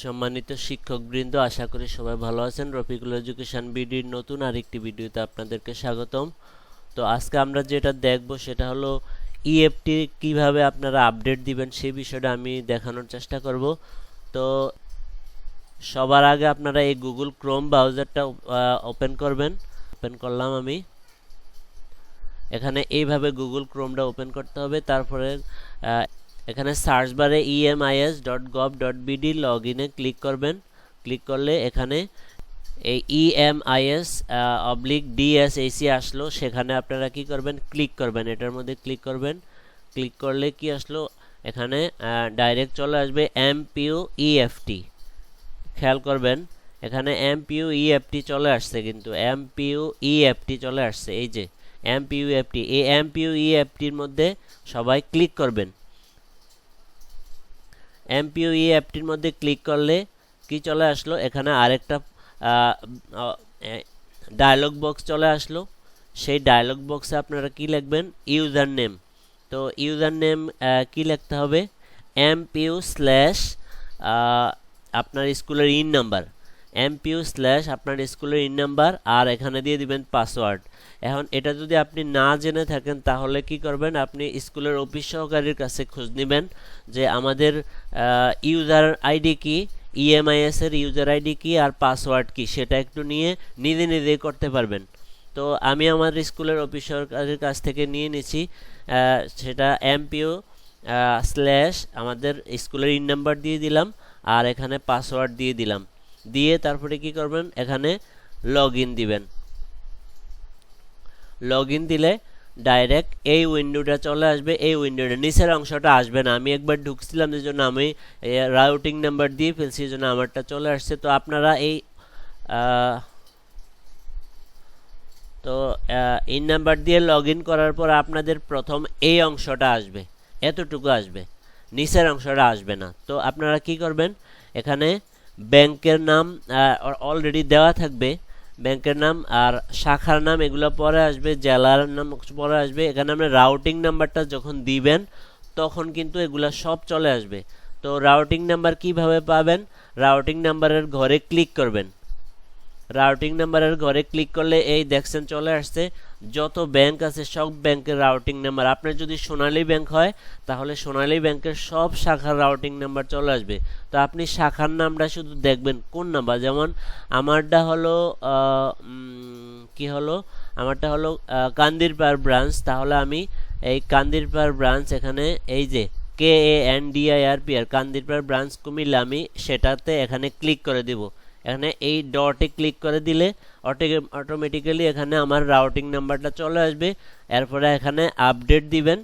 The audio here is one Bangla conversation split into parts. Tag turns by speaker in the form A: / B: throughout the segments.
A: সম্মানিত শিক্ষকবৃন্দ, আশা করি সবাই ভালো আছেন। রফিকুল এডুকেশন বিডির নতুন আরেকটি ভিডিওতে আপনাদেরকে স্বাগতম। তো আজকে আমরা যেটা দেখব সেটা হলো ইএফটি কীভাবে আপনারা আপডেট দিবেন সেই বিষয়টা আমি দেখানোর চেষ্টা করব। তো সবার আগে আপনারা এই গুগল ক্রোম ব্রাউজারটা ওপেন করবেন। ওপেন করলাম আমি। এখানে এইভাবে গুগল ক্রোমটা ওপেন করতে হবে। তারপরে এখানে search bar EMIS dot gov dot BD log ইনে ক্লিক করবেন। ক্লিক করলে এখানে এই ইএমআইএস অবলিক ডিএসএসি আসলো। সেখানে আপনারা কি করবেন? ক্লিক করবেন। এটার মধ্যে ক্লিক করবেন। ক্লিক করলে কি আসলো? এখানে ডাইরেক্ট চলে আসবে এমপিউ ইএফটি খেয়াল করবেন, এখানে এমপিউ ইএফটি চলে আসছে কিন্তু। এমপিউ ইএফটি চলে আসছে। এই যে এমপিউ এফটি এই এমপিউ ইএফটির মধ্যে সবাই ক্লিক করবেন। এমপিউ ইএফটির মধ্যে ক্লিক করলে কি চলে আসলো? এখানে আরেকটা ডায়লগ বক্স চলে আসলো। সেই ডায়লগ বক্সে আপনারা কি লিখবেন? ইউজার নেম তো ইউজার নেম কি লিখতে হবে? এমপিউ স্ল্যাশ আপনার স্কুলের ইন নাম্বার এমপিউ স্ল্যাশ আপনার স্কুলের ইন নাম্বার আর এখানে দিয়ে দিবেন পাসওয়ার্ড এখন এটা যদি আপনি না জেনে থাকেন তাহলে কি করবেন? আপনি স্কুলের অফিস সহকারীর কাছে খোঁজ নেবেন যে আমাদের ইউজার আইডি কি ইএমআইএস এর ইউজার আইডি কি আর পাসওয়ার্ড কি সেটা একটু নিয়ে নিজে নিজেই করতে পারবেন। তো আমি আমার স্কুলের অফিস সহকারীর কাছ থেকে নিয়ে আহ, সেটা এমপিও স্ল্যাশ আমাদের স্কুলের ইন নাম্বার দিয়ে দিলাম আর এখানে পাসওয়ার্ড দিয়ে দিলাম। দিয়ে তারপরে কি করবেন? এখানে লগ ইন দিবেন। লগ ইন দিলে ডাইরেক্ট এই উইন্ডোটা চলে আসবে, এই উইন্ডোটা নিচের অংশটা আসবে না। আমি একবার ঢুকছিলাম যে জন্য আমি রাউটিং নাম্বার দিয়ে ফেলছি এই জন্য আমারটা চলে আসছে। তো আপনারা এই তো ইন নাম্বার দিয়ে লগ করার পর আপনাদের প্রথম এই অংশটা আসবে, এতটুকু আসবে, নিচের অংশটা আসবে না। তো আপনারা কি করবেন, এখানে ব্যাংকের নাম অলরেডি দেওয়া থাকবে। ব্যাংকের নাম আর শাখার নাম, এগুলো পরে আসবে, জেলার নাম পরে আসবে। এখানে আপনি রাউটিং নাম্বারটা যখন দিবেন, তখন কিন্তু এগুলো সব চলে আসবে। তো রাউটিং নাম্বার কীভাবে পাবেন? রাউটিং নাম্বারের ঘরে ক্লিক করবেন। রাউটিং নাম্বারের ঘরে ক্লিক করলে এই দেখছেন চলে আসছে। যত ব্যাংক আছে, সব ব্যাংকের রাউটিং নাম্বার আপনার যদি সোনালী ব্যাংক হয়, তাহলে সোনালী ব্যাংকের সব শাখার রাউটিং নাম্বার চলে আসবে। তো আপনি শাখার নামটা শুধু দেখবেন, কোন নাম্বার যেমন আমারটা হলো কি হলো? আমারটা হলো কান্দিরপাড় ব্রাঞ্চ তাহলে আমি এই কান্দিরপাড় ব্রাঞ্চ এখানে, এই যে K A N D I R P R Kandirpar branch Comilla, আমি সেটাতে এখানে ক্লিক করে দিব। এখানে এই ডটে ক্লিক করে দিলে অটোমেটিক্যালি এখানে আমার রাউটিং নাম্বারটা চলে আসবে। এরপরে এখানে আপডেট দিবেন।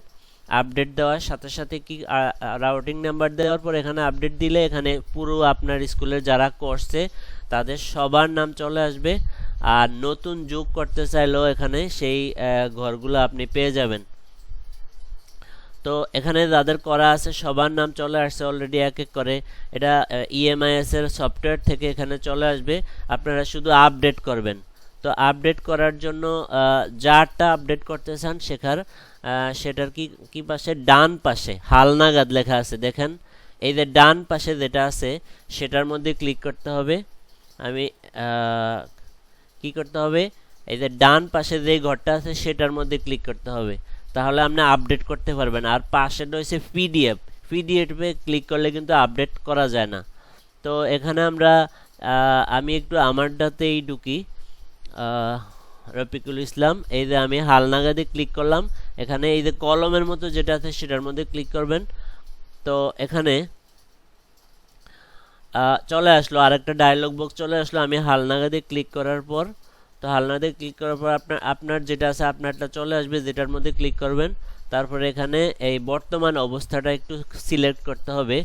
A: আপডেট দেওয়ার সাথে সাথে কি রাউটিং নাম্বার দেওয়ার পর এখানে আপডেট দিলে এখানে পুরো আপনার স্কুলের যারা করছে, তাদের সবার নাম চলে আসবে। আর নতুন যোগ করতে চাইলেও এখানে সেই ঘরগুলো আপনি পেয়ে যাবেন। তো এখানে যাদের করা আছে, সবার নাম চলে আসছে অলরেডি এক এক করে। এটা ইএমআইএস এর সফটওয়্যার থেকে এখানে চলে আসবে। আপনারা শুধু আপডেট করবেন। তো আপডেট করার জন্য যারটা আপডেট করতে চান শেখার সেটার কি কি পাশে? ডান পাশে হালনাগাদ লেখা আছে, দেখেন। এই যে ডান পাশে যেটা আছে, সেটার মধ্যে ক্লিক করতে হবে। আমি কি করতে হবে? এই যে ডান পাশে যে ঘরটা আছে, সেটার মধ্যে ক্লিক করতে হবে। তাহলে আপনি আপডেট করতে পারবেন। আর পাশে রয়েছে পিডিএফ পিডিএফে ক্লিক করলে কিন্তু আপডেট করা যায় না। তো এখানে আমরা আমি একটু আমারটাতেই ঢুকি। রফিকুল ইসলাম, এই যে আমি হালনাগাদে ক্লিক করলাম। এখানে এই যে কলমের মতো যেটা আছে সেটার মধ্যে ক্লিক করবেন। তো এখানে চলে আসলো। আরেকটা ডায়লগ বক্স চলে আসলো। আমি হালনাগাদে ক্লিক করার পর তো হালনাগাদে ক্লিক করার পর আপনার আপনার যেটা আছে আপনারটা চলে আসবে, যেটার মধ্যে ক্লিক করবেন। তারপরে এখানে এই বর্তমান অবস্থাটা একটু সিলেক্ট করতে হবে।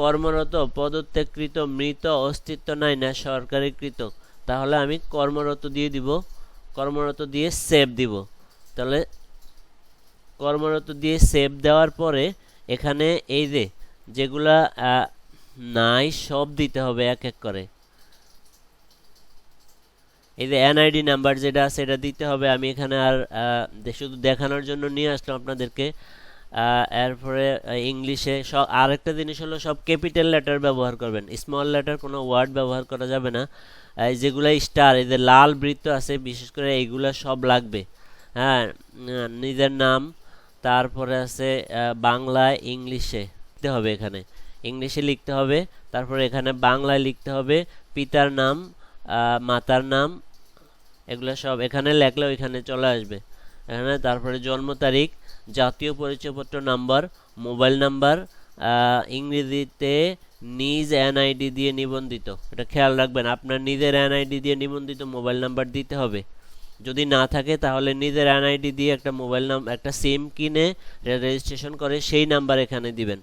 A: কর্মরত, পদত্যাগকৃত, মৃত, অস্তিত্ব নাই, না সরকারিকৃত। তাহলে আমি কর্মরত দিয়ে দিব, কর্মরত দিয়ে সেভ দিব। তাহলে কর্মরত দিয়ে সেভ দেওয়ার পরে এখানে এই যে, যেগুলা নাই, সব দিতে হবে এক এক করে। এই যে এনআইডি নাম্বার যেটা আছে, এটা দিতে হবে। আমি এখানে আর শুধু দেখানোর জন্য নিয়ে আসলাম আপনাদেরকে। এরপরে ইংলিশে সব আরেকটা জিনিস হলো, সব ক্যাপিটাল লেটার ব্যবহার করবেন। স্মল লেটার কোনো ওয়ার্ড ব্যবহার করা যাবে না। যেগুলো স্টার এই যে লাল বৃত্ত আছে, বিশেষ করে এইগুলা সব লাগবে। হ্যাঁ নিজের নাম, তারপরে আছে বাংলায় ইংলিশে লিখতে হবে এখানে। ইংলিশে লিখতে হবে, তারপরে এখানে বাংলায় লিখতে হবে, পিতার নাম মাতার নাম, এগুলো সব এখানে লেখলে ওইখানে চলে আসবে। এখানে তারপরে জন্ম তারিখ, জাতীয় পরিচয়পত্র নাম্বার, মোবাইল নাম্বার ইংরেজিতে নিজ এনআইডি দিয়ে নিবন্ধিত। এটা খেয়াল রাখবেন, আপনার নিজের এনআইডি দিয়ে নিবন্ধিত মোবাইল নাম্বার দিতে হবে। যদি না থাকে তাহলে নিজের এনআইডি দিয়ে একটা মোবাইল নাম, একটা সিম কিনে রেজিস্ট্রেশন করে সেই নাম্বার এখানে দিবেন।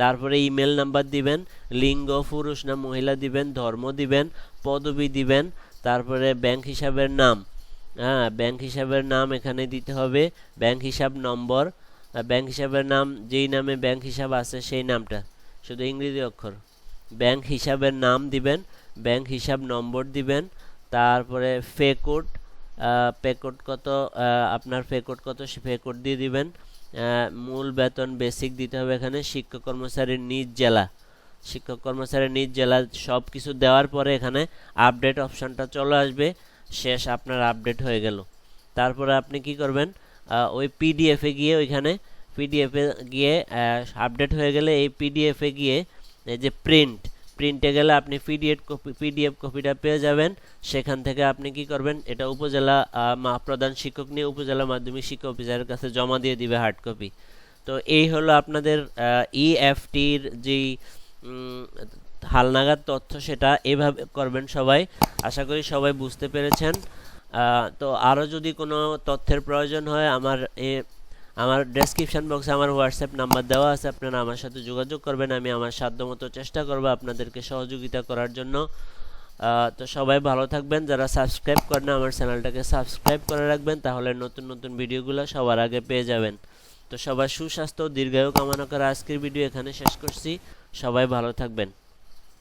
A: তারপরে ইমেল নাম্বার দিবেন, লিঙ্গ, পুরুষ না মহিলা দিবেন, ধর্ম দিবেন, পদবি দিবেন, তারপরে ব্যাংক হিসাবের নাম। হ্যাঁ ব্যাংক হিসাবের নাম এখানে দিতে হবে ব্যাংক হিসাব নম্বর। ব্যাংক হিসাবের নাম, যেই নামে ব্যাংক হিসাব আছে সেই নামটা, শুধু ইংরেজি অক্ষর। ব্যাংক হিসাবের নাম দিবেন ব্যাংক হিসাব নম্বর দিবেন, তারপরে ফে কোড পে কোড কত আপনার পে কোড কত, সে পে কোড দিয়ে দিবেন। মূল বেতন বেসিক দিতে হবে এখানে শিক্ষক কর্মচারীর নিজ জেলা। শিক্ষক কর্মচারীর নিজ জেলা সব কিছু দেওয়ার পরে এখানে আপডেট অপশনটা চলে আসবে। শেষ আপনার আপডেট হয়ে গেল। তারপরে আপনি কি করবেন? ওই পিডিএফে গিয়ে ওইখানে পিডিএফে গিয়ে আপডেট হয়ে গেলে এই পিডিএফে গিয়ে এই যে প্রিন্ট প্রিন্টে গেলে আপনি পিডিএফ কপি পিডিএফ কপিটা পেয়ে যাবেন। সেখান থেকে আপনি কি করবেন এটা উপজেলা প্রধান শিক্ষক নিয়ে উপজেলা মাধ্যমিক শিক্ষা অফিসারের কাছে জমা দিয়ে দিবে হার্ড কপি তো এই হলো আপনাদের ইএফটির যেই উম, হালনাগাদ তথ্য সেটা এভাবে করবেন সবাই। আশা করি সবাই বুঝতে পেরেছেন। তো আরও যদি কোনো তথ্যের প্রয়োজন হয় আমার আমার ডেসক্রিপশন বক্সে আমার হোয়াটসঅ্যাপ নাম্বার দেওয়া আছে, আপনারা আমার সাথে যোগাযোগ করবেন, আমি আমার সাধ্যমতো চেষ্টা করব আপনাদেরকে সহযোগিতা করার জন্য। তো সবাই ভালো থাকবেন, যারা সাবস্ক্রাইব করেন আমার চ্যানেলটাকে সাবস্ক্রাইব করে রাখবেন, তাহলে নতুন নতুন ভিডিওগুলো সবার আগে পেয়ে যাবেন। তো সবার সুস্বাস্থ্য, দীর্ঘায়ু কামনা করে আজকের ভিডিও এখানে শেষ করছি। সবাই ভালো থাকবেন।